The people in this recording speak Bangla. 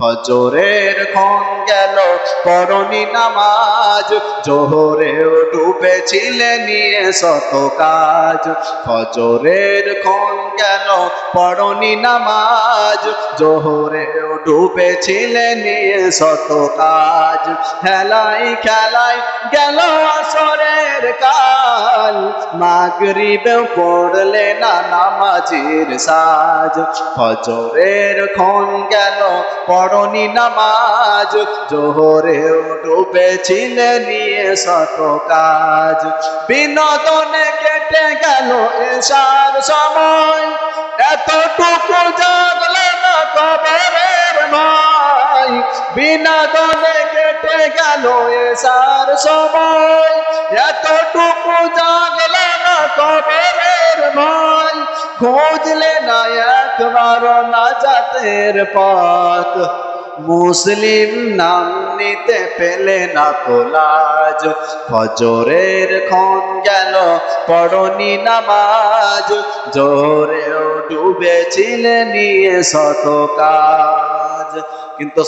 ফজরের ক্ষণ গেল, পরনি নামাজ, জোহরেও ডুবেছিলে নিয়ে শত কাজ। ফজরের ক্ষণ গেল, পরনি নামাজ, জোহরেও ডুবেছিলে নিয়ে শত কাজ। খেলাই খেলাই গেল আসরের কাল মাগরিবেও পড়লে না নামাজির সাজ। ফজরের ক্ষণ গেল, পড়নি নামাজ। জোহরেও ডুবেছিলে নিয়ে শত কাজ। বিনোদনে কেটে গেল এসার সময়। এতটুকু জাগলে না কবরের মাই বিনোদনে কেটে গেল এসার সময়। খুঁজলে না একবার না জাতের পথ মুসলিম নাম নিতে পেলে না কোলাজ ফজরের ক্ষণ গেল পড়নি নামাজ জোরেও ডুবেছিলে নিয়ে শত কাজ কিন্তু